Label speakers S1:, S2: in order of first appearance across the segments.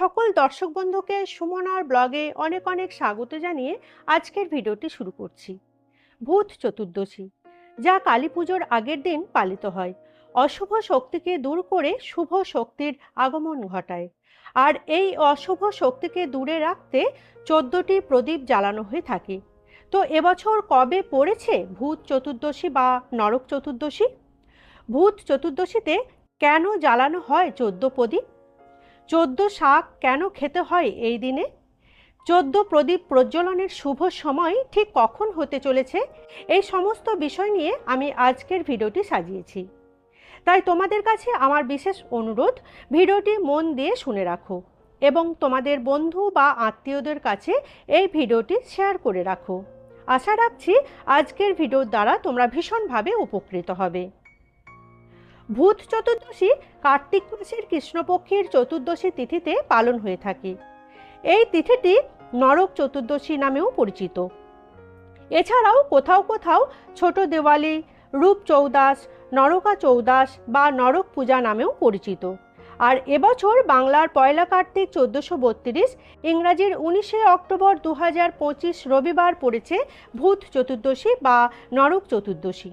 S1: সকল দর্শক বন্ধুকে সুমনার ব্লগে অনেক অনেক স্বাগত জানিয়ে আজকের ভিডিওটি শুরু করছি। ভূত চতুর্দশী, যা কালী পুজোর আগের দিন পালিত হয়। অশুভ শক্তিকে দূর করে শুভ শক্তির আগমন ঘটায়। আর এই অশুভ শক্তিকে দূরে রাখতে চোদ্দটি প্রদীপ জ্বালানো হয়ে থাকে। তো এবছর কবে পড়েছে ভূত চতুর্দশী বা নরক চতুর্দশী? ভূত চতুর্দশীতে কেন জ্বালানো হয় চোদ্দ প্রদীপ? চোদ্দ শাক কেন খেতে হয় এই দিনে? চোদ্দ প্রদীপ প্রজ্বলনের শুভ সময় ঠিক কখন হতে চলেছে? এই সমস্ত বিষয় নিয়ে আমি আজকের ভিডিওটি সাজিয়েছি। তাই তোমাদের কাছে আমার বিশেষ অনুরোধ, ভিডিওটি মন দিয়ে শুনে রাখো এবং তোমাদের বন্ধু বা আত্মীয়দের কাছে এই ভিডিওটি শেয়ার করে রাখো। আশা রাখছি আজকের ভিডিওর দ্বারা তোমরা ভীষণভাবে উপকৃত হবে। ভূত চতুর্দশী কার্তিক মাসের কৃষ্ণপক্ষের চতুর্দশী তিথিতে পালন হয়ে থাকে। এই তিথিটি নরক চতুর্দশী নামেও পরিচিত। এছাড়াও কোথাও কোথাও ছোট দেওয়ালি, রূপ চৌদাস, নরকা চৌদাস বা নরক পূজা নামেও পরিচিত। আর এবছর বাংলার পয়লা কার্তিক চোদ্দোশো বত্রিশ, ইংরাজির উনিশে অক্টোবর দু হাজার পঁচিশ রবিবার পড়েছে ভূত চতুর্দশী বা নরক চতুর্দশী।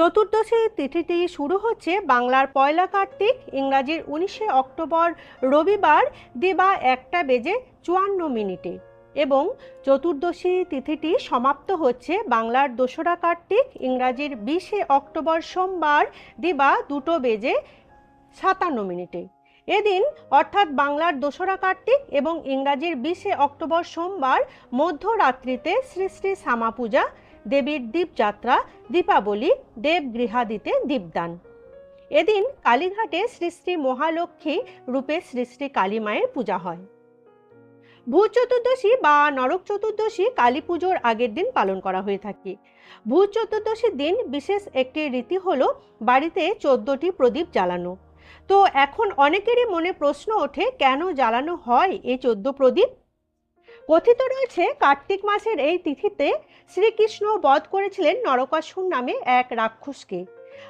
S1: চতুর্দশী তিথিটি শুরু হচ্ছে বাংলার পয়লা কার্তিক, ইংরাজির উনিশে অক্টোবর রবিবার দিবা একটা বেজে চুয়ান্ন মিনিটে। এবং চতুর্দশী তিথিটি সমাপ্ত হচ্ছে বাংলার দোসরা কার্তিক, ইংরাজির বিশে অক্টোবর সোমবার দিবা দুটো বেজে সাতান্ন মিনিটে। এদিন অর্থাৎ বাংলার দোসরা কার্তিক এবং ইংরাজির বিশে অক্টোবর সোমবার মধ্যরাত্রিতে শ্রী শ্রী শ্যামা পূজা দেবীর দীপযাত্রা, দীপাবলি, দেবগৃহাদিতে দীপদান। এদিন কালীঘাটে শ্রী শ্রী মহালক্ষ্মী রূপে শ্রী শ্রী কালী মায়ের পূজা হয়। ভূত চতুর্দশী বা নরক চতুর্দশী কালী পুজোর আগের দিন পালন করা হয়ে থাকে। ভূত চতুর্দশীর দিন বিশেষ একটি রীতি হলো বাড়িতে চোদ্দটি প্রদীপ জ্বালানো। তো এখন অনেকেরই মনে প্রশ্ন ওঠে, কেন জ্বালানো হয় এই চোদ্দ প্রদীপ? কথিত রয়েছে, কার্তিক মাসের এই তিথিতে শ্রীকৃষ্ণ বধ করেছিলেন নরকাসুর নামে এক রাক্ষসকে।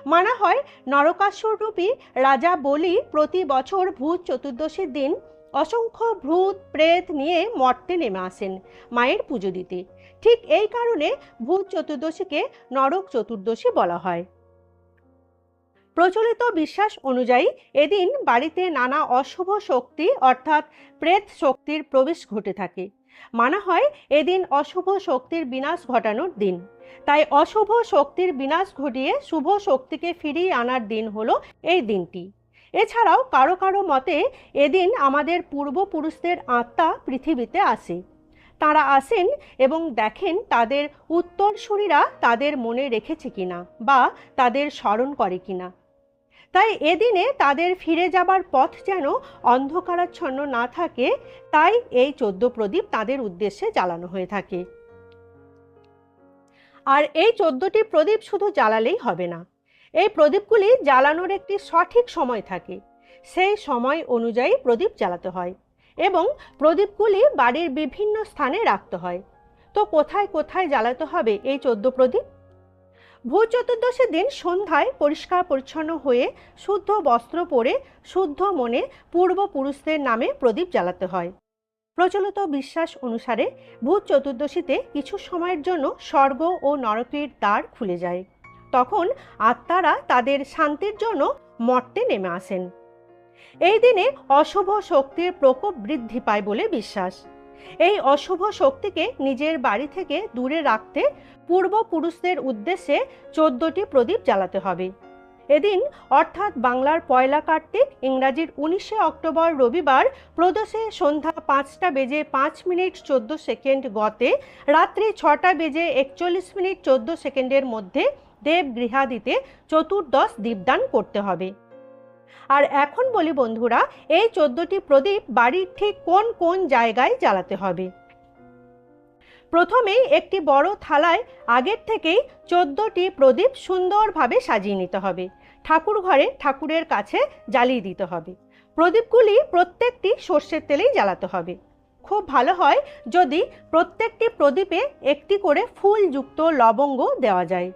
S1: মানা হয়, নরকাসুর রূপী রাজা বলি প্রতি বছর ভূত চতুর্দশীর দিন অসংখ্য ভূত, প্রেত নিয়ে মর্তে নেমে আসেন মায়ের পুজো দিতে। ঠিক এই কারণে ভূত চতুর্দশীকে নরক চতুর্দশী বলা হয়। প্রচলিত বিশ্বাস অনুযায়ী এদিন বাড়িতে নানা অশুভ শক্তি অর্থাৎ প্রেত শক্তির প্রবেশ ঘটে থাকে। মানা হয় এদিন অশুভ শক্তির বিনাশ ঘটানোর দিন। তাই অশুভ শক্তির বিনাশ ঘটিয়ে শুভ শক্তিকে ফিরিয়ে আনার দিন হলো এই দিনটি। এছাড়াও কারও কারও মতে এদিন আমাদের পূর্বপুরুষদের আত্মা পৃথিবীতে আসে। তারা আসেন এবং দেখেন তাদের উত্তরসূরিরা তাদের মনে রেখেছে কিনা বা তাদের স্মরণ করে কিনা। তাই এদিনে তাদের ফিরে যাবার পথ যেন অন্ধকারাচ্ছন্ন না থাকে, তাই এই চোদ্দ প্রদীপ তাদের উদ্দেশ্যে জ্বালানো হয়ে থাকে। আর এই চোদ্দটি প্রদীপ শুধু জ্বালালেই হবে না। এই প্রদীপগুলি জ্বালানোর একটি সঠিক সময় থাকে। সেই সময় অনুযায়ী প্রদীপ জ্বালাতে হয় এবং প্রদীপগুলি বাড়ির বিভিন্ন স্থানে রাখতে হয়। তো কোথায় কোথায় জ্বালাতে হবে এই চোদ্দ প্রদীপ? ভূত চতুর্দশীর দিন সন্ধ্যায় পরিষ্কার পরিচ্ছন্ন হয়ে শুদ্ধ বস্ত্র পরে শুদ্ধ মনে পূর্বপুরুষদের নামে প্রদীপ জ্বালাতে হয়। প্রচলিত বিশ্বাস অনুসারে ভূত চতুর্দশীতে কিছু সময়ের জন্য স্বর্গ ও নরকের দ্বার খুলে যায়। তখন আত্মারা তাদের শান্তির জন্য মর্তে নেমে আসেন। এই দিনে অশুভ শক্তির প্রকোপ বৃদ্ধি পায় বলে বিশ্বাস। এই অশুভ শক্তিকে নিজের বাড়ি থেকে দূরে রাখতে পূর্বপুরুষদের উদ্দেশ্যে চোদ্দটি প্রদীপ জ্বালাতে হবে। এদিন, অর্থাৎ বাংলার পয়লা কার্তিক, ইংরাজির উনিশে অক্টোবর রবিবার, প্রদোষে সন্ধ্যা পাঁচটা বেজে পাঁচ মিনিট চোদ্দ সেকেন্ড গতে, রাত্রি ছটা বেজে একচল্লিশ মিনিট চোদ্দ সেকেন্ডের মধ্যে দেব গৃহাদিতে চতুর্দশ দীপদান করতে হবে। আর এখন বলি বন্ধুরা, এই চোদ্দটি প্রদীপ বাড়ির ঠিক কোন কোন জায়গায় জ্বালাতে হবে? প্রথমেই একটি বড় থালায় আগের থেকেই চোদ্দটি প্রদীপ সুন্দরভাবে সাজিয়ে নিতে হবে। ঠাকুর ঘরে ঠাকুরের কাছে জ্বালিয়ে দিতে হবে। প্রদীপগুলি প্রত্যেকটি সর্ষের তেলেই জ্বালাতে হবে। খুব ভালো হয় যদি প্রত্যেকটি প্রদীপে একটি করে ফুলযুক্ত লবঙ্গ দেওয়া যায়।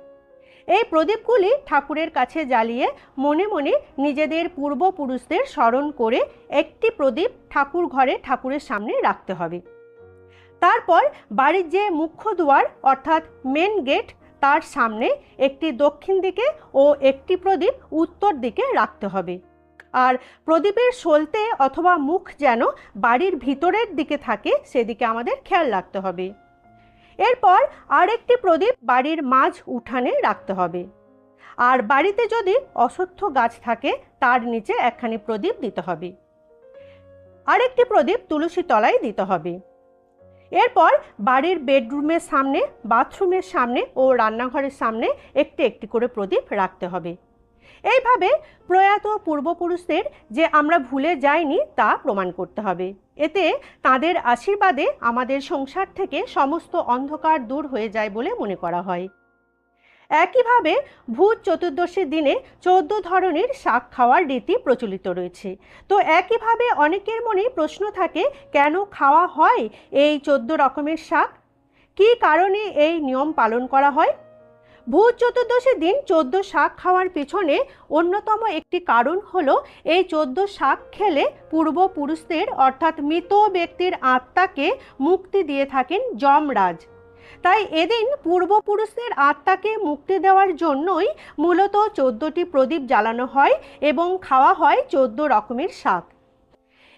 S1: এই প্রদীপগুলি ঠাকুরের কাছে জ্বালিয়ে মনে মনে নিজেদের পূর্বপুরুষদের স্মরণ করে একটি প্রদীপ ঠাকুর ঘরে ঠাকুরের সামনে রাখতে হবে। তারপর বাড়ির যে মুখ্য দুয়ার, অর্থাৎ মেন গেট তার সামনে একটি দক্ষিণ দিকে ও একটি প্রদীপ উত্তর দিকে রাখতে হবে। আর প্রদীপের সলতে অথবা মুখ যেন বাড়ির ভিতরের দিকে থাকে, সেদিকে আমাদের খেয়াল রাখতে হবে। এরপর আরেকটি প্রদীপ বাড়ির মাঝ উঠানে রাখতে হবে। আর বাড়িতে যদি অশ্বত্থ গাছ থাকে, তার নিচে একখানি প্রদীপ দিতে হবে। আরেকটি প্রদীপ তুলসী তলায় দিতে হবে। এরপর বাড়ির বেডরুমের সামনে, বাথরুমের সামনে ও রান্নাঘরের সামনে একটি একটি করে প্রদীপ রাখতে হবে। এইভাবে প্রয়াত পূর্বপুরুষদের যে আমরা ভুলে যাইনি তা প্রমাণ করতে হবে। এতে তাদের আশীর্বাদে আমাদের সংসার থেকে সমস্ত অন্ধকার দূর হয়ে যায় বলে মনে করা হয়। একইভাবে ভূত চতুর্দশীর দিনে চোদ্দ ধরনের শাক খাওয়ার রীতি প্রচলিত রয়েছে। তো একইভাবে অনেকের মনে প্রশ্ন থাকে, কেন খাওয়া হয় এই চোদ্দ রকমের শাক? কী কারণে এই নিয়ম পালন করা হয়? ভূত চতুর্দশীর দিন চোদ্দ শাক খাওয়ার পিছনে অন্যতম একটি কারণ হল এই চোদ্দ শাক খেলে পূর্বপুরুষদের, অর্থাৎ মৃত ব্যক্তির আত্মাকে মুক্তি দিয়ে থাকেন যমরাজ। তাই এদিন পূর্বপুরুষদের আত্মাকে মুক্তি দেওয়ার জন্যই মূলত চোদ্দটি প্রদীপ জ্বালানো হয় এবং খাওয়া হয় চোদ্দ রকমের শাক।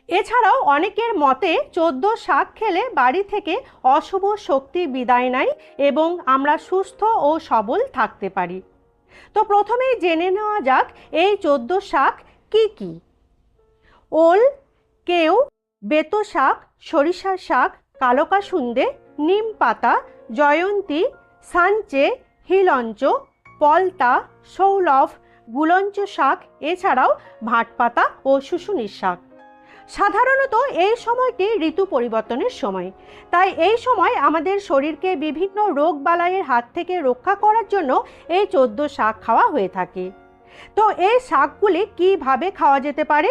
S1: এছাড়াও অনেকের মতে চোদ্দ শাক খেলে বাড়ি থেকে অশুভ শক্তি বিদায় নেয় এবং আমরা সুস্থ ও সবল থাকতে পারি। তো প্রথমেই জেনে নেওয়া যাক এই চোদ্দ শাক কি কি? ওল, কেউ, বেতো শাক সরিষার শাক, কালকাসুন্দে, নিম পাতা, জয়ন্তী সাঞ্চে হিলঞ্চ, পলতা, সৌলভ, গুলঞ্চ শাক, এছাড়াও ভাটপাতা ও শুশুনির শাক। সাধারণত এই সময়টি ঋতু পরিবর্তনের সময়। তাই এই সময় আমাদের শরীরকে বিভিন্ন রোগ বালাইয়ের হাত থেকে রক্ষা করার জন্য এই চোদ্দ শাক খাওয়া হয়ে থাকে। তো এই শাকগুলি কীভাবে খাওয়া যেতে পারে?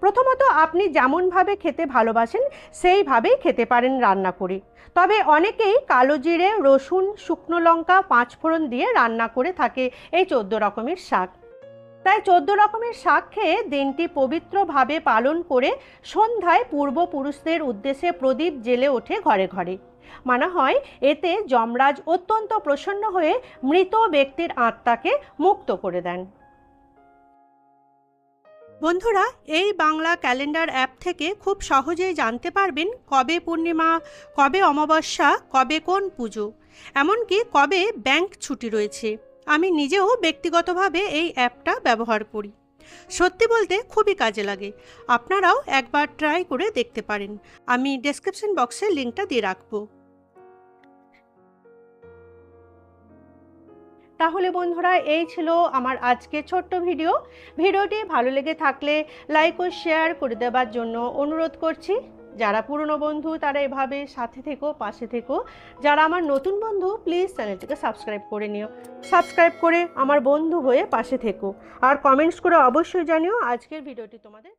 S1: প্রথমত আপনি যেমনভাবে খেতে ভালোবাসেন, সেইভাবেই খেতে পারেন রান্না করে। তবে অনেকেই কালো জিরে, রসুন, শুকনো লঙ্কা, পাঁচফোড়ন দিয়ে রান্না করে থাকে এই চোদ্দ রকমের শাক। তাই চোদ্দ রকমের শাক খেয়ে দিনটি পবিত্রভাবে পালন করে সন্ধ্যায় পূর্বপুরুষদের উদ্দেশ্যে প্রদীপ জেলে ওঠে ঘরে ঘরে। মানা হয় এতে যমরাজ অত্যন্ত প্রসন্ন হয়ে মৃত ব্যক্তির আত্মাকে মুক্ত করে দেন। বন্ধুরা, এই বাংলা ক্যালেন্ডার অ্যাপ থেকে খুব সহজেই জানতে পারবেন কবে পূর্ণিমা, কবে অমাবস্যা, কবে কোন পুজো। এমনকি কবে ব্যাংক ছুটি রয়েছে। আমি নিজেও ব্যক্তিগতভাবে এই অ্যাপটা ব্যবহার করি। সত্যি বলতে খুবই কাজে লাগে। আপনারাও একবার ট্রাই করে দেখতে পারেন। আমি ডেসক্রিপশন বক্সে লিঙ্কটা দিয়ে রাখব। তাহলে বন্ধুরা, এই ছিল আমার আজকে ছোট্ট ভিডিও। ভিডিওটি ভালো লেগে থাকলে লাইক ও শেয়ার করে দেওয়ার জন্য অনুরোধ করছি। যারা পুরনো বন্ধু, তারা এভাবে সাথে থেকো, পাশে থেকো। যারা আমার নতুন বন্ধু প্লিজ চ্যানেলটিকে সাবস্ক্রাইব করে নিও। সাবস্ক্রাইব করে আমার বন্ধু হয়ে পাশে থেকো। আর কমেন্টস করে অবশ্যই জানিও। আজকের ভিডিওটি তোমাদের